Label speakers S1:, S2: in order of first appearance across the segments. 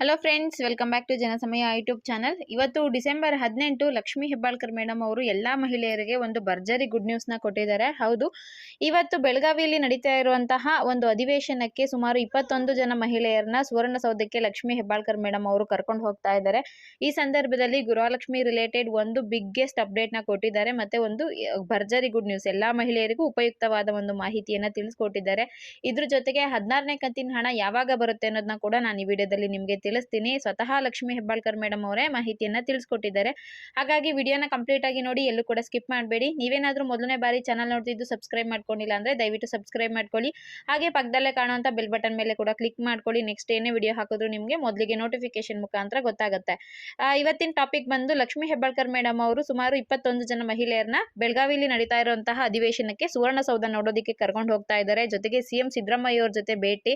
S1: Hello friends welcome back to Janasamaya YouTube channel ಇವತ್ತು December ಹದಿನೆಂಟು Lakshmi Hebbalkar madam ಅವರು ಎಲ್ಲ ಮಹಿಳೆಯರಿಗೆ ಒಂದು ಭರ್ಜರಿ ಗುಡ್ ನ್ಯೂಸ್ನ ಕೊಟ್ಟಿದ್ದಾರೆ ಹೌದು ಇವತ್ತು ಬೆಳಗಾವಿಯಲ್ಲಿ ನಡೀತಾ ಇರುವಂತಹ ಒಂದು ಅಧಿವೇಶನಕ್ಕೆ ಸುಮಾರು ಇಪ್ಪತ್ತೊಂದು ಜನ ಮಹಿಳೆಯರನ್ನ ಸುವರ್ಣಸೌಧಕ್ಕೆ ಲಕ್ಷ್ಮಿ ಹೆಬ್ಬಾಳ್ಕರ್ ಮೇಡಮ್ ಅವರು ಕರ್ಕೊಂಡು ಹೋಗ್ತಾ ಇದ್ದಾರೆ ಈ ಸಂದರ್ಭದಲ್ಲಿ ಗುರುಲಕ್ಷ್ಮಿ ರಿಲೇಟೆಡ್ ಒಂದು ಬಿಗ್ಗೆಸ್ಟ್ ಅಪ್ಡೇಟ್ನ ಕೊಟ್ಟಿದ್ದಾರೆ ಮತ್ತೆ ಒಂದು ಭರ್ಜರಿ ಗುಡ್ ನ್ಯೂಸ್ ಎಲ್ಲ ಮಹಿಳೆಯರಿಗೂ ಉಪಯುಕ್ತವಾದ ಒಂದು ಮಾಹಿತಿಯನ್ನು ತಿಳಿಸ್ಕೊಟ್ಟಿದ್ದಾರೆ ಇದ್ರ ಜೊತೆಗೆ ಹದಿನಾರನೇ ಕಂತಿನ ಹಣ ಯಾವಾಗ ಬರುತ್ತೆ ಅನ್ನೋದನ್ನ ಕೂಡ ನಾನು ಈ ವಿಡಿಯೋದಲ್ಲಿ ನಿಮಗೆ ತಿಳಿಸ್ತೀನಿ. ಸ್ವತಃ ಲಕ್ಷ್ಮಿ ಹೆಬ್ಬಾಳ್ಕರ್ ಮೇಡಮ್ ಅವರೇ ಮಾಹಿತಿಯನ್ನ ತಿಳಿಸ್ಕೊಟ್ಟಿದ್ದಾರೆ. ಹಾಗಾಗಿ ವಿಡಿಯೋನ ಕಂಪ್ಲೀಟ್ ಆಗಿ ನೋಡಿ, ಎಲ್ಲೂ ಕೂಡ ಸ್ಕಿಪ್ ಮಾಡಬೇಡಿ. ನೀವೇನಾದರೂ ಮೊದಲನೇ ಬಾರಿ ಚಾನಲ್ ನೋಡ್ತಿದ್ದು ಸಬ್ಸ್ಕ್ರೈಬ್ ಮಾಡ್ಕೊಂಡಿಲ್ಲ ಅಂದ್ರೆ ದಯವಿಟ್ಟು ಸಬ್ಸ್ಕ್ರೈಬ್ ಮಾಡ್ಕೊಳ್ಳಿ. ಹಾಗೆ ಪಕ್ಕದಲ್ಲೇ ಕಾಣುವಂಥ ಬೆಲ್ ಬಟನ್ ಮೇಲೆ ಕೂಡ ಕ್ಲಿಕ್ ಮಾಡ್ಕೊಳ್ಳಿ. ನೆಕ್ಸ್ಟ್ ಏನೇ ವಿಡಿಯೋ ಹಾಕಿದ್ರು ನಿಮಗೆ ಮೊದಲಿಗೆ ನೋಟಿಫಿಕೇಶನ್ ಮುಖಾಂತರ ಗೊತ್ತಾಗುತ್ತೆ. ಇವತ್ತಿನ ಟಾಪಿಕ್ ಬಂದು ಲಕ್ಷ್ಮಿ ಹೆಬ್ಬಾಳ್ಕರ್ ಮೇಡಮ್ ಅವರು ಸುಮಾರು ಇಪ್ಪತ್ತೊಂದು ಜನ ಮಹಿಳೆಯರನ್ನ ಬೆಳಗಾವಿಯಲ್ಲಿ ನಡೀತಾ ಇರುವಂತಹ ಅಧಿವೇಶನಕ್ಕೆ ಸುವರ್ಣಸೌಧ ನೋಡೋದಕ್ಕೆ ಕರ್ಕೊಂಡು ಹೋಗ್ತಾ ಇದ್ದಾರೆ. ಜೊತೆಗೆ ಸಿಎಂ ಸಿದ್ದರಾಮಯ್ಯ ಅವ್ರ ಜೊತೆ ಭೇಟಿ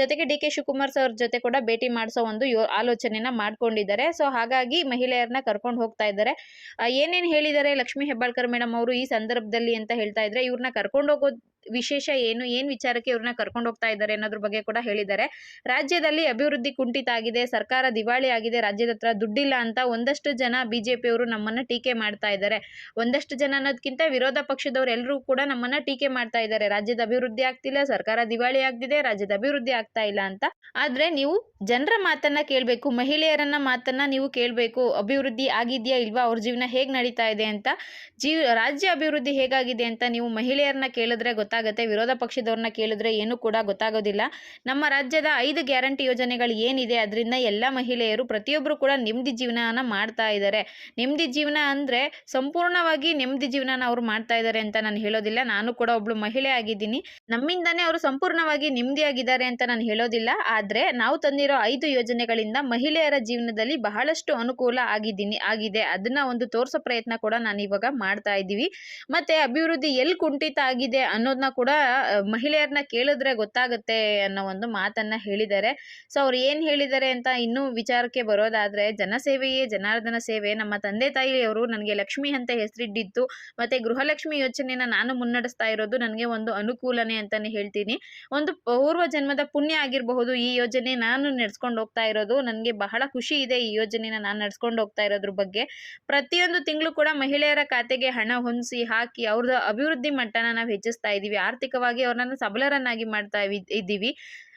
S1: ಜೊತೆಗೆ ಡಿ ಕೆ ಶಿವಕುಮಾರ್ ಸರ್ ಜೊತೆ ಕೂಡ ಭೇಟಿ ಒಂದು ಯೋ, ಆಲೋಚನೆನ ಮಾಡ್ಕೊಂಡಿದ್ದಾರೆ. ಸೊ ಹಾಗಾಗಿ ಮಹಿಳೆಯರನ್ನ ಕರ್ಕೊಂಡು ಹೋಗ್ತಾ ಇದ್ದಾರೆ. ಏನೇನ್ ಹೇಳಿದ್ದಾರೆ ಲಕ್ಷ್ಮೀ ಹೆಬ್ಬಾಳ್ಕರ್ ಮೇಡಮ್ ಅವರು ಈ ಸಂದರ್ಭದಲ್ಲಿ ಅಂತ ಹೇಳ್ತಾ ಇದ್ರೆ ಇವ್ರನ್ನ ಕರ್ಕೊಂಡು ಹೋಗೋದ್ ವಿಶೇಷ ಏನು, ಏನ್ ವಿಚಾರಕ್ಕೆ ಇವ್ರನ್ನ ಕರ್ಕೊಂಡು ಹೋಗ್ತಾ ಇದ್ದಾರೆ ಅನ್ನೋದ್ರ ಬಗ್ಗೆ ಕೂಡ ಹೇಳಿದ್ದಾರೆ. ರಾಜ್ಯದಲ್ಲಿ ಅಭಿವೃದ್ಧಿ ಕುಂಠಿತ ಆಗಿದೆ, ಸರ್ಕಾರ ದಿವಾಳಿ ಆಗಿದೆ, ರಾಜ್ಯದ ಹತ್ರ ದುಡ್ಡಿಲ್ಲ ಅಂತ ಒಂದಷ್ಟು ಜನ ಬಿಜೆಪಿಯವರು ನಮ್ಮನ್ನ ಟೀಕೆ ಮಾಡ್ತಾ ಇದ್ದಾರೆ. ಒಂದಷ್ಟು ಜನ ಅನ್ನೋದಕ್ಕಿಂತ ವಿರೋಧ ಪಕ್ಷದವ್ರು ಎಲ್ಲರೂ ಕೂಡ ನಮ್ಮನ್ನ ಟೀಕೆ ಮಾಡ್ತಾ ಇದ್ದಾರೆ. ರಾಜ್ಯದ ಅಭಿವೃದ್ಧಿ ಆಗ್ತಿಲ್ಲ, ಸರ್ಕಾರ ದಿವಾಳಿ ಆಗ್ತಿದೆ ರಾಜ್ಯದ ಅಭಿವೃದ್ಧಿ ಆಗ್ತಾ ಇಲ್ಲ ಅಂತ. ಆದ್ರೆ ನೀವು ಜನರ ಮಾತನ್ನ ಕೇಳಬೇಕು, ಮಹಿಳೆಯರನ್ನ ಮಾತನ್ನ ನೀವು ಕೇಳಬೇಕು. ಅಭಿವೃದ್ಧಿ ಆಗಿದೆಯಾ ಇಲ್ವಾ, ಅವ್ರ ಜೀವನ ಹೇಗೆ ನಡೀತಾ ಇದೆ ಅಂತ ಜೀವ ರಾಜ್ಯ ಅಭಿವೃದ್ಧಿ ಹೇಗಾಗಿದೆ ಅಂತ ನೀವು ಮಹಿಳೆಯರನ್ನ ಕೇಳಿದ್ರೆ ಗೊತ್ತಾಗುತ್ತೆ. ವಿರೋಧ ಪಕ್ಷದವ್ರನ್ನ ಕೇಳಿದ್ರೆ ಏನೂ ಕೂಡ ಗೊತ್ತಾಗೋದಿಲ್ಲ. ನಮ್ಮ ರಾಜ್ಯದ ಐದು ಗ್ಯಾರಂಟಿ ಯೋಜನೆಗಳು ಏನಿದೆ ಅದರಿಂದ ಎಲ್ಲ ಮಹಿಳೆಯರು ಪ್ರತಿಯೊಬ್ಬರು ಕೂಡ ನೆಮ್ಮದಿ ಜೀವನನ ಮಾಡ್ತಾ ಇದ್ದಾರೆ. ನೆಮ್ಮದಿ ಜೀವನ ಅಂದರೆ ಸಂಪೂರ್ಣವಾಗಿ ನೆಮ್ಮದಿ ಜೀವನನ ಅವರು ಮಾಡ್ತಾ ಇದ್ದಾರೆ ಅಂತ ನಾನು ಹೇಳೋದಿಲ್ಲ. ನಾನು ಕೂಡ ಒಬ್ಳು ಮಹಿಳೆ ಆಗಿದ್ದೀನಿ. ನಮ್ಮಿಂದಾನೇ ಅವರು ಸಂಪೂರ್ಣವಾಗಿ ನೆಮ್ಮದಿಯಾಗಿದ್ದಾರೆ ಅಂತ ನಾನು ಹೇಳೋದಿಲ್ಲ. ಆದರೆ ನಾವು ತಂದಿರೋ ಐದು ಯೋಜನೆಗಳಿಂದ ಮಹಿಳೆಯರ ಜೀವನದಲ್ಲಿ ಬಹಳಷ್ಟು ಅನುಕೂಲ ಆಗಿದ್ದೀನಿ, ಆಗಿದೆ. ಅದನ್ನ ಒಂದು ತೋರಿಸೋ ಪ್ರಯತ್ನ ಕೂಡ ನಾನು ಇವಾಗ ಮಾಡ್ತಾ ಇದ್ದೀವಿ. ಮತ್ತೆ ಅಭಿವೃದ್ಧಿ ಎಲ್ಲಿ ಕುಂಠಿತ ಆಗಿದೆ ಅನ್ನೋದನ್ನ ಕೂಡ ಮಹಿಳೆಯರನ್ನ ಕೇಳಿದ್ರೆ ಗೊತ್ತಾಗುತ್ತೆ ಅನ್ನೋ ಒಂದು ಮಾತನ್ನ ಹೇಳಿದ್ದಾರೆ. ಸೊ, ಅವ್ರು ಏನ್ ಹೇಳಿದ್ದಾರೆ ಅಂತ ಇನ್ನೂ ವಿಚಾರಕ್ಕೆ ಬರೋದಾದ್ರೆ, ಜನಸೇವೆಯೇ ಜನಾರ್ದನ ಸೇವೆ. ನಮ್ಮ ತಂದೆ ತಾಯಿಯವರು ನನಗೆ ಲಕ್ಷ್ಮಿ ಅಂತ ಹೆಸರಿಟ್ಟಿದ್ದು, ಮತ್ತೆ ಗೃಹಲಕ್ಷ್ಮಿ ಯೋಜನೆಯನ್ನ ನಾನು ಮುನ್ನಡೆಸ್ತಾ ಇರೋದು ನನಗೆ ಒಂದು ಅನುಕೂಲನೆ ಅಂತಾನೆ ಹೇಳ್ತೀನಿ. ಒಂದು ಪೂರ್ವ ಜನ್ಮದ ಪುಣ್ಯ ಆಗಿರಬಹುದು, ಈ ಯೋಜನೆ ನಾನು ನಡೆಸ್ಕೊಂಡು ಹೋಗ್ತಾ ಇರೋದು. ನನಗೆ ಬಹಳ ಖುಷಿ ಇದೆ ಈ ಯೋಜನೆನ ನಾನು ನಡ್ಸ್ಕೊಂಡು ಹೋಗ್ತಾ ಇರೋದ್ರ ಬಗ್ಗೆ. ಪ್ರತಿಯೊಂದು ತಿಂಗಳು ಕೂಡ ಮಹಿಳೆಯರ ಖಾತೆಗೆ ಹಣ ಹೊಂದಿಸಿ ಹಾಕಿ ಅವ್ರದ್ದು ಅಭಿವೃದ್ಧಿ ಮಟ್ಟನ ನಾವು ಹೆಚ್ಚಿಸ್ತಾ ಇದ್ದೀವಿ. ಆರ್ಥಿಕವಾಗಿ ಅವ್ರನ್ನ ಸಬಲರನ್ನಾಗಿ ಮಾಡ್ತಾ ಇದ್ದೀವಿ.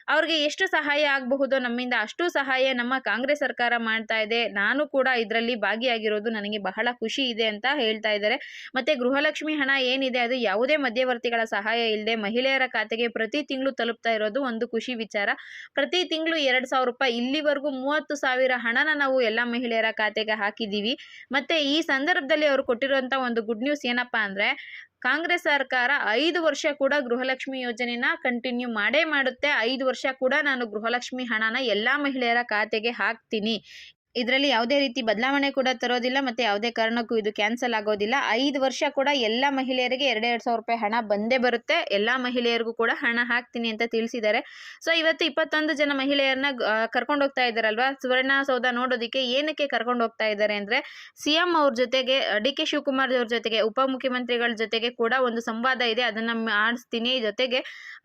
S1: ಅವ್ರಿಗೆ ಎಷ್ಟು ಸಹಾಯ ಆಗಬಹುದೋ ನಮ್ಮಿಂದ ಅಷ್ಟು ಸಹಾಯ ನಮ್ಮ ಕಾಂಗ್ರೆಸ್ ಸರ್ಕಾರ ಮಾಡ್ತಾ ಇದೆ. ನಾನು ಕೂಡ ಇದರಲ್ಲಿ ಭಾಗಿಯಾಗಿರೋದು ನನಗೆ ಬಹಳ ಖುಷಿ ಇದೆ ಅಂತ ಹೇಳ್ತಾ ಇದ್ದಾರೆ. ಮತ್ತೆ ಗೃಹಲಕ್ಷ್ಮಿ ಹಣ ಏನಿದೆ, ಅದು ಯಾವುದೇ ಮಧ್ಯವರ್ತಿಗಳ ಸಹಾಯ ಇಲ್ಲದೆ ಮಹಿಳೆಯರ ಖಾತೆಗೆ ಪ್ರತಿ ತಿಂಗಳು ತಲುಪ್ತಾ ಇರೋದು ಒಂದು ಖುಷಿ ವಿಚಾರ. ಪ್ರತಿ ತಿಂಗಳು ಎರಡು ಸಾವಿರ ರೂಪಾಯಿ ಇಲ್ಲಿವರೆಗೂ ಮೂವತ್ತು ಸಾವಿರ ಹಣನ ನಾವು ಎಲ್ಲ ಮಹಿಳೆಯರ ಖಾತೆಗೆ ಹಾಕಿದ್ದೀವಿ. ಮತ್ತೆ ಈ ಸಂದರ್ಭದಲ್ಲಿ ಅವರು ಕೊಟ್ಟಿರುವಂಥ ಒಂದು ಗುಡ್ ನ್ಯೂಸ್ ಏನಪ್ಪಾ ಅಂದ್ರೆ ಕಾಂಗ್ರೆಸ್ ಸರ್ಕಾರ ಐದು ವರ್ಷ ಕೂಡ ಗೃಹಲಕ್ಷ್ಮಿ ಯೋಜನೆನ ಕಂಟಿನ್ಯೂ ಮಾಡೇ ಮಾಡುತ್ತೆ. ಐದು ವರ್ಷ ಕೂಡ ನಾನು ಗೃಹಲಕ್ಷ್ಮಿ ಹಣನ ಎಲ್ಲ ಮಹಿಳೆಯರ ಖಾತೆಗೆ ಹಾಕ್ತೀನಿ. ಇದರಲ್ಲಿ ಯಾವುದೇ ರೀತಿ ಬದಲಾವಣೆ ಕೂಡ ತರೋದಿಲ್ಲ ಮತ್ತೆ ಯಾವುದೇ ಕಾರಣಕ್ಕೂ ಇದು ಕ್ಯಾನ್ಸಲ್ ಆಗೋದಿಲ್ಲ. ಐದು ವರ್ಷ ಕೂಡ ಎಲ್ಲ ಮಹಿಳೆಯರಿಗೆ ಎರಡೆರಡು ಸಾವಿರ ರೂಪಾಯಿ ಹಣ ಬಂದೇ ಬರುತ್ತೆ. ಎಲ್ಲ ಮಹಿಳೆಯರಿಗೂ ಕೂಡ ಹಣ ಹಾಕ್ತೀನಿ ಅಂತ ತಿಳಿಸಿದ್ದಾರೆ. ಸೊ ಇವತ್ತು ಇಪ್ಪತ್ತೊಂದು ಜನ ಮಹಿಳೆಯರನ್ನ ಕರ್ಕೊಂಡು ಹೋಗ್ತಾ ಇದ್ದಾರಲ್ವಾ? ಸುವರ್ಣಸೌಧ ನೋಡೋದಕ್ಕೆ ಏನಕ್ಕೆ ಕರ್ಕೊಂಡು ಹೋಗ್ತಾ ಇದ್ದಾರೆ ಅಂದ್ರೆ ಸಿ ಎಂ ಅವ್ರ ಜೊತೆಗೆ, ಡಿ ಕೆ ಶಿವಕುಮಾರ್ ಅವ್ರ ಜೊತೆಗೆ, ಉಪಮುಖ್ಯಮಂತ್ರಿಗಳ ಜೊತೆಗೆ ಕೂಡ ಒಂದು ಸಂವಾದ ಇದೆ. ಅದನ್ನ ಮಾಡಿಸ್ತೀನಿ ಜೊತೆಗೆ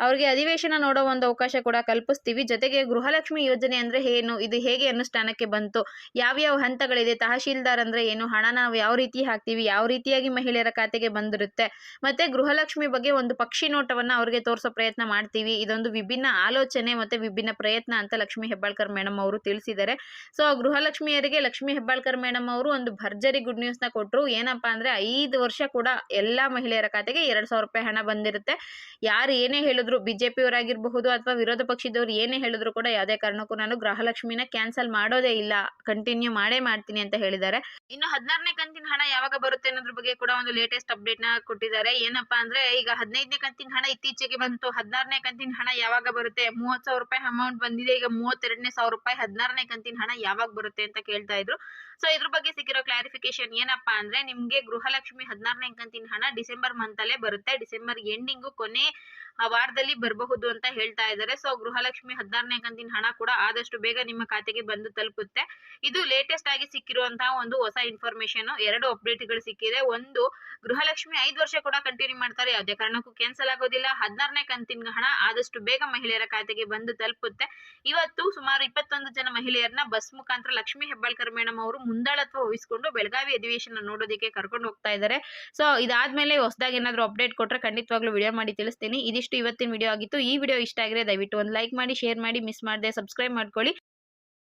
S1: ಅವ್ರಿಗೆ ಅಧಿವೇಶನ ನೋಡೋ ಒಂದು ಅವಕಾಶ ಕೂಡ ಕಲ್ಪಿಸ್ತೀವಿ. ಜೊತೆಗೆ ಗೃಹಲಕ್ಷ್ಮಿ ಯೋಜನೆ ಅಂದ್ರೆ ಏನು, ಇದು ಹೇಗೆ ಅನುಷ್ಠಾನಕ್ಕೆ ಬಂತು? ಯಾವ್ಯಾವ ಹಂತಗಳಿದೆ, ತಹಶೀಲ್ದಾರ್ ಅಂದ್ರೆ ಏನು, ಹಣ ನಾವು ಯಾವ ರೀತಿ ಹಾಕ್ತೀವಿ, ಯಾವ ರೀತಿಯಾಗಿ ಮಹಿಳೆಯರ ಖಾತೆಗೆ ಬಂದಿರುತ್ತೆ, ಮತ್ತೆ ಗೃಹಲಕ್ಷ್ಮಿ ಬಗ್ಗೆ ಒಂದು ಪಕ್ಷಿ ನೋಟವನ್ನ ಅವ್ರಿಗೆ ತೋರಿಸೋ ಪ್ರಯತ್ನ ಮಾಡ್ತೀವಿ. ಇದೊಂದು ವಿಭಿನ್ನ ಆಲೋಚನೆ ಮತ್ತೆ ವಿಭಿನ್ನ ಪ್ರಯತ್ನ ಅಂತ ಲಕ್ಷ್ಮಿ ಹೆಬ್ಬಾಳ್ಕರ್ ಮೇಡಮ್ ಅವರು ತಿಳಿಸಿದ್ದಾರೆ. ಸೊ ಗೃಹಲಕ್ಷ್ಮಿಯರಿಗೆ ಲಕ್ಷ್ಮಿ ಹೆಬ್ಬಾಳ್ಕರ್ ಮೇಡಮ್ ಅವರು ಒಂದು ಭರ್ಜರಿ ಗುಡ್ ನ್ಯೂಸ್ನ ಕೊಟ್ಟರು ಏನಪ್ಪಾ ಅಂದ್ರೆ ಐದು ವರ್ಷ ಕೂಡ ಎಲ್ಲಾ ಮಹಿಳೆಯರ ಖಾತೆಗೆ ಎರಡ್ ಸಾವಿರ ರೂಪಾಯಿ ಹಣ ಬಂದಿರುತ್ತೆ. ಯಾರು ಏನೇ ಹೇಳಿದ್ರು ಬಿಜೆಪಿಯವರಾಗಿರಬಹುದು ಅಥವಾ ವಿರೋಧ ಪಕ್ಷದವ್ರು ಏನೇ ಹೇಳಿದ್ರು ಕೂಡ ಯಾವುದೇ ಕಾರಣಕ್ಕೂ ನಾನು ಗೃಹಲಕ್ಷ್ಮಿನ ಕ್ಯಾನ್ಸಲ್ ಮಾಡೋದೇ ಇಲ್ಲ. ಕಂಟಿನ್ಯೂ ಮಾಡೇ ಮಾಡ್ತೀನಿ ಅಂತ ಹೇಳಿದ್ದಾರೆ. ಇನ್ನು ಹದಿನಾರನೇ ಕಂತಿನ ಹಣ ಯಾವಾಗ ಬರುತ್ತೆ ಅನ್ನೋದ್ರ ಬಗ್ಗೆ ಕೂಡ ಒಂದು ಲೇಟೆಸ್ಟ್ ಅಪ್ಡೇಟ್ನ ಕೊಟ್ಟಿದ್ದಾರೆ. ಏನಪ್ಪಾ ಅಂದ್ರೆ ಈಗ ಹದಿನೈದನೇ ಕಂತಿನ ಹಣ ಇತ್ತೀಚೆಗೆ ಬಂತು. ಹದಿನಾರನೇ ಕಂತಿನ ಹಣ ಯಾವಾಗ ಬರುತ್ತೆ? ಮೂವತ್ ಸಾವಿರ ರೂಪಾಯಿ ಅಮೌಂಟ್ ಬಂದಿದೆ. ಈಗ ಮೂವತ್ತೆರಡನೇ ಸಾವಿರ ರೂಪಾಯಿ ಹದಿನಾರನೇ ಕಂತಿನ ಹಣ ಯಾವಾಗ ಬರುತ್ತೆ ಅಂತ ಕೇಳ್ತಾ ಇದ್ರು. ಸೊ ಇದ್ರ ಬಗ್ಗೆ ಸಿಕ್ಕಿರೋ ಕ್ಲಾರಿಫಿಕೇಶನ್ ಏನಪ್ಪಾ ಅಂದ್ರೆ ನಿಮ್ಗೆ ಗೃಹಲಕ್ಷ್ಮಿ ಹದಿನಾರನೇ ಕಂತಿನ ಹಣ ಡಿಸೆಂಬರ್ ಮಂತ್ ಅಲ್ಲೇ ಬರುತ್ತೆ. ಡಿಸೆಂಬರ್ ಎಂಡಿಂಗು ಕೊನೆ ಆ ವಾರದಲ್ಲಿ ಬರಬಹುದು ಅಂತ ಹೇಳ್ತಾ ಇದ್ದಾರೆ. ಸೊ ಗೃಹಲಕ್ಷ್ಮಿ ಹದಿನಾರನೇ ಕಂತಿನ ಹಣ ಕೂಡ ಆದಷ್ಟು ಬೇಗ ನಿಮ್ಮ ಖಾತೆಗೆ ಬಂದು ತಲುಪುತ್ತೆ. ಇದು ಲೇಟೆಸ್ಟ್ ಆಗಿ ಸಿಕ್ಕಿರುವಂತಹ ಒಂದು ಹೊಸ ಇನ್ಫಾರ್ಮೇಶನ್ ಎರಡು ಅಪ್ಡೇಟ್ಗಳು ಸಿಕ್ಕಿದೆ. ಒಂದು, ಗೃಹಲಕ್ಷ್ಮಿ ಐದು ವರ್ಷ ಕೂಡ ಕಂಟಿನ್ಯೂ ಮಾಡ್ತಾರೆ. ಯಾವುದೇ ಕಾರಣಕ್ಕೂ ಕ್ಯಾನ್ಸಲ್ ಆಗೋದಿಲ್ಲ. ಹದಿನಾರನೇ ಕಂತಿನ ಹಣ ಆದಷ್ಟು ಬೇಗ ಮಹಿಳೆಯರ ಖಾತೆಗೆ ಬಂದು ತಲುಪುತ್ತೆ. ಇವತ್ತು ಸುಮಾರು ಇಪ್ಪತ್ತೊಂದು ಜನ ಮಹಿಳೆಯರನ್ನ ಬಸ್ ಮುಖಾಂತರ ಲಕ್ಷ್ಮಿ ಹೆಬ್ಬಾಳ್ಕರ್ ಮೇಡಮ್ ಅವರು ಮುಂದಾಳತ್ವ ವಹಿಸಿಕೊಂಡು ಬೆಳಗಾವಿ ಅಧಿವೇಶನ ನೋಡೋದಕ್ಕೆ ಕರ್ಕೊಂಡು ಹೋಗ್ತಾ ಇದ್ದಾರೆ. ಸೊ ಇದಾದ್ಮೇಲೆ ಹೊಸದಾಗಿ ಏನಾದ್ರು ಅಪ್ಡೇಟ್ ಕೊಟ್ಟರೆ ಖಂಡಿತವಾಗ್ಲೂ ವಿಡಿಯೋ ಮಾಡಿ ತಿಳಿಸ್ತೀನಿ. ಇದಿಷ್ಟು ಇವತ್ತಿನ ವಿಡಿಯೋ ಆಗಿತ್ತು. ಈ ವಿಡಿಯೋ ಇಷ್ಟ ಆಗಿದ್ರೆ ದಯವಿಟ್ಟು ಒಂದು ಲೈಕ್ ಮಾಡಿ ಶೇರ್ ಮಾಡಿ ಮಿಸ್ ಮಾಡದೆ ಸಬ್ಸ್ಕ್ರೈಬ್ ಮಾಡ್ಕೊಳ್ಳಿ.